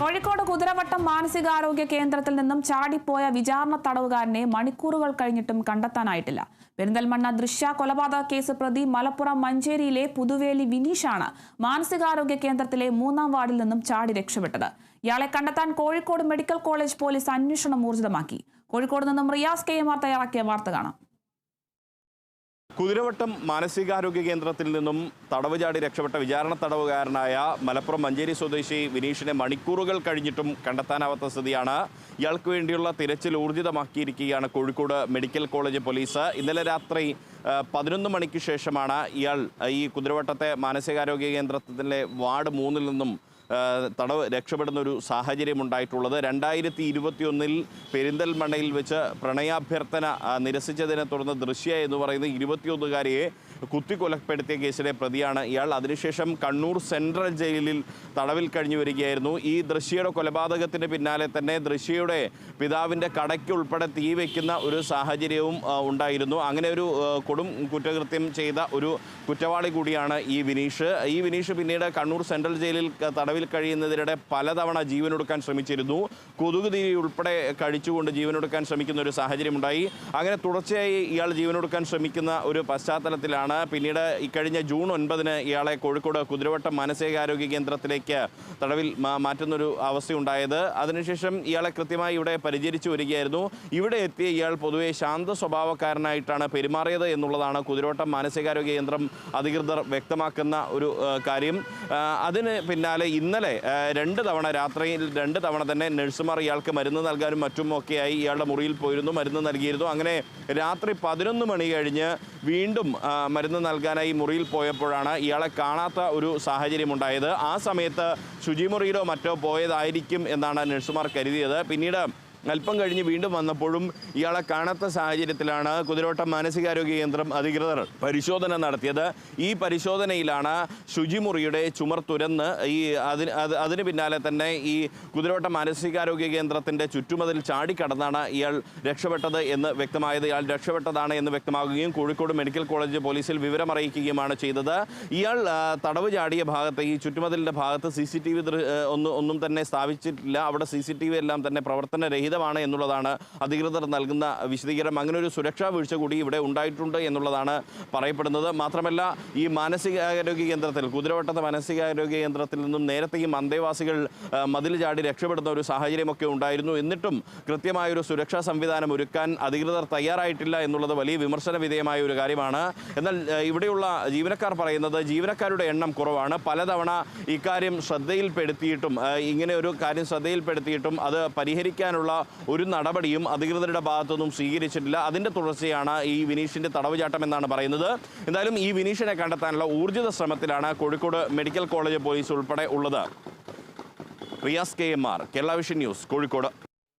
കോഴിക്കോട് കുതിരവട്ടം മാനസികാരോഗ്യ കേന്ദ്രത്തിൽ നിന്നും ചാടിപ്പോയ വിചാരണ തടവുകാരനെ മണിക്കൂറുകൾ കഴിഞ്ഞിട്ടും കണ്ടെത്താനായിട്ടില്ല. പെരിന്തൽമണ്ണ ദൃശ്യ കൊലപാതക കേസ് പ്രതി മലപ്പുറം മഞ്ചേരിയിലെ പുതുവേലി വിനീഷാണ് മാനസികാരോഗ്യ കേന്ദ്രത്തിലെ മൂന്നാം വാർഡിൽ നിന്നും ചാടി രക്ഷപ്പെട്ടത്. ഇയാളെ കണ്ടെത്താൻ കോഴിക്കോട് മെഡിക്കൽ കോളേജ് പോലീസ് അന്വേഷണം ഊർജിതമാക്കി. കോഴിക്കോട് നിന്നും റിയാസ് കെ എം തയ്യാറാക്കിയ വാർത്ത കാണാം. കുതിരവട്ടം മാനസികാരോഗ്യ കേന്ദ്രത്തിൽ നിന്നും തടവ് ചാടി രക്ഷപ്പെട്ട വിചാരണ തടവുകാരനായ മലപ്പുറം മഞ്ചേരി സ്വദേശി വിനീഷിനെ മണിക്കൂറുകൾ കഴിഞ്ഞിട്ടും കണ്ടെത്താനാവാത്ത സ്ഥിതിയാണ്. ഇയാൾക്ക് വേണ്ടിയുള്ള തിരച്ചിൽ ഊർജിതമാക്കിയിരിക്കുകയാണ് കോഴിക്കോട് മെഡിക്കൽ കോളേജ് പോലീസ്. ഇന്നലെ രാത്രി പതിനൊന്ന് മണിക്ക് ശേഷമാണ് ഇയാൾ ഈ കുതിരവട്ടത്തെ മാനസികാരോഗ്യ കേന്ദ്രത്തിലെ വാർഡ് മൂന്നിൽ നിന്നും തടവ് രക്ഷപ്പെടുന്ന ഒരു സാഹചര്യം ഉണ്ടായിട്ടുള്ളത് രണ്ടായിരത്തി ഇരുപത്തിയൊന്നിൽ പെരിന്തൽമണ്ണയിൽ വെച്ച് പ്രണയാഭ്യർത്ഥന നിരസിച്ചതിനെ തുടർന്ന് ദൃശ്യ എന്ന് പറയുന്ന ഇരുപത്തിയൊന്നുകാരിയെ കുത്തിക്കൊലപ്പെടുത്തിയ കേസിലെ പ്രതിയാണ് ഇയാൾ. അതിനുശേഷം കണ്ണൂർ സെൻട്രൽ ജയിലിൽ തടവിൽ കഴിഞ്ഞു വരികയായിരുന്നു. ഈ ദൃശ്യയുടെ കൊലപാതകത്തിന് പിന്നാലെ തന്നെ ദൃശ്യയുടെ പിതാവിന്റെ കടയ്ക്ക് ഉൾപ്പെടെ തീ വയ്ക്കുന്ന ഒരു സാഹചര്യവും ഉണ്ടായിരുന്നു. അങ്ങനെ ഒരു കൊടും കുറ്റകൃത്യം ചെയ്ത ഒരു കുറ്റവാളി കൂടിയാണ് ഈ വിനീഷ്. ഈ വിനീഷ് പിന്നീട് കണ്ണൂർ സെൻട്രൽ ജയിലിൽ ക- തടവിൽ കഴിയുന്നതിനിടെ പലതവണ ജീവനൊടുക്കാൻ ശ്രമിച്ചിരുന്നു. കൊതുക് തിരി ഉൾപ്പെടെ കഴിച്ചുകൊണ്ട് ജീവനൊടുക്കാൻ ശ്രമിക്കുന്ന ഒരു സാഹചര്യം ഉണ്ടായി അങ്ങനെ തുടർച്ചയായി ഇയാൾ ജീവനൊടുക്കാൻ ശ്രമിക്കുന്ന ഒരു പശ്ചാത്തലത്തിലാണ്. പിന്നീട് ഇക്കഴിഞ്ഞ ജൂൺ ഒൻപതിന് ഇയാളെ കോഴിക്കോട് കുതിരവട്ടം മാനസികാരോഗ്യ കേന്ദ്രത്തിലേക്ക് തടവിൽ മാറ്റുന്നൊരു അവസ്ഥയുണ്ടായത്. അതിനുശേഷം ഇയാളെ കൃത്യമായി ഇവിടെ പരിചരിച്ചു വരികയായിരുന്നു. ഇവിടെ എത്തിയ ഇയാൾ പൊതുവെ ശാന്ത സ്വഭാവക്കാരനായിട്ടാണ് പെരുമാറിയത് എന്നുള്ളതാണ് കുതിരവട്ടം മാനസികാരോഗ്യ കേന്ദ്രം അധികൃതർ വ്യക്തമാക്കുന്ന ഒരു കാര്യം. അതിന് പിന്നാലെ ഇന്നലെ രണ്ട് തവണ രാത്രിയിൽ രണ്ട് തവണ തന്നെ നഴ്സുമാർ ഇയാൾക്ക് മരുന്ന് നൽകാനും മറ്റും ഒക്കെയായി ഇയാളുടെ മുറിയിൽ പോയിരുന്നു മരുന്ന് നൽകിയിരുന്നു. അങ്ങനെ രാത്രി പതിനൊന്ന് മണി കഴിഞ്ഞ് വീണ്ടും മരുന്ന് നൽകാനായി മുറിയിൽ പോയപ്പോഴാണ് ഇയാളെ കാണാത്ത ഒരു സാഹചര്യം ഉണ്ടായത് ആ സമയത്ത് ശുചിമുറിയിലോ മറ്റോ പോയതായിരിക്കും എന്നാണ് നഴ്സുമാർ കരുതിയത്. പിന്നീട് അല്പം കഴിഞ്ഞ് വീണ്ടും വന്നപ്പോഴും ഇയാളെ കാണാത്ത സാഹചര്യത്തിലാണ് കുതിരോട്ടം മാനസികാരോഗ്യ കേന്ദ്രം അധികൃതർ പരിശോധന നടത്തിയത്. ഈ പരിശോധനയിലാണ് ശുചിമുറിയുടെ ചുമർ തുരന്ന് ഈ അതിന് അത് അതിന് പിന്നാലെ തന്നെ ഈ കുതിരോട്ട മാനസികാരോഗ്യ കേന്ദ്രത്തിന്റെ ചുറ്റുമതിൽ ചാടിക്കടന്നാണ് ഇയാൾ രക്ഷപ്പെട്ടത് എന്ന് വ്യക്തമായത്. ഇയാൾ രക്ഷപ്പെട്ടതാണ് എന്ന് വ്യക്തമാകുകയും കോഴിക്കോട് മെഡിക്കൽ കോളേജ് പോലീസിൽ വിവരമറിയിക്കുകയുമാണ് ചെയ്തത്. ഇയാൾ തടവ് ചാടിയ ഭാഗത്ത് ഈ ചുറ്റുമതിലിന്റെ ഭാഗത്ത് സി സി ടി വി ഒന്നും ഒന്നും തന്നെ സ്ഥാപിച്ചിട്ടില്ല. അവിടെ സി സി ടി വി എല്ലാം തന്നെ പ്രവർത്തനരഹിതമാണ് എന്നുള്ളതാണ് അധികൃതർ നൽകുന്ന വിശദീകരണം. അങ്ങനെ ഒരു സുരക്ഷാ വീഴ്ച കൂടി ഇവിടെ ഉണ്ടായിട്ടുണ്ട് എന്നുള്ളതാണ് പറയപ്പെടുന്നത്. മാത്രമല്ല ഈ മാനസികാരോഗ്യ കേന്ദ്രത്തിൽ കുതിരവട്ടത്തെ മാനസികാരോഗ്യ കേന്ദ്രത്തിൽ നിന്നും നേരത്തെയും അന്തേവാസികൾ മതിൽ ചാടി രക്ഷപ്പെടുന്ന ഒരു സാഹചര്യമൊക്കെ ഉണ്ടായിരുന്നു. എന്നിട്ടും കൃത്യമായൊരു സുരക്ഷാ സംവിധാനം ഒരുക്കാൻ അധികൃതർ തയ്യാറായിട്ടില്ല എന്നുള്ളത് വലിയ വിമർശന വിധേയമായ ഒരു കാര്യമാണ്. എന്നാൽ ഇവിടെയുള്ള ജീവനക്കാർ പറയുന്നത് ജീവനക്കാരുടെ എണ്ണം കുറവാണ്. പലതവണ ഇക്കാര്യം ശ്രദ്ധയിൽപ്പെടുത്തിയിട്ടും ഇങ്ങനെ ഒരു കാര്യം ശ്രദ്ധയിൽപ്പെടുത്തിയിട്ടും അത് പരിഹരിക്കാനുള്ള ഒരു നടപടിയും അധികൃതരുടെ ഭാഗത്തുനിന്നും സ്വീകരിച്ചിട്ടില്ല. അതിന്റെ തുടർച്ചയാണ് ഈ വിനീഷിന്റെ തടവുചാട്ടം എന്നാണ് പറയുന്നത്. എന്തായാലും ഈ വിനീഷിനെ കണ്ടെത്താനുള്ള ഊർജിത ശ്രമത്തിലാണ് കോഴിക്കോട് മെഡിക്കൽ കോളേജ് പോലീസ് ഉൾപ്പെടെ ഉള്ളത്. Riyas K M R Kerala Vision News Kozhikode.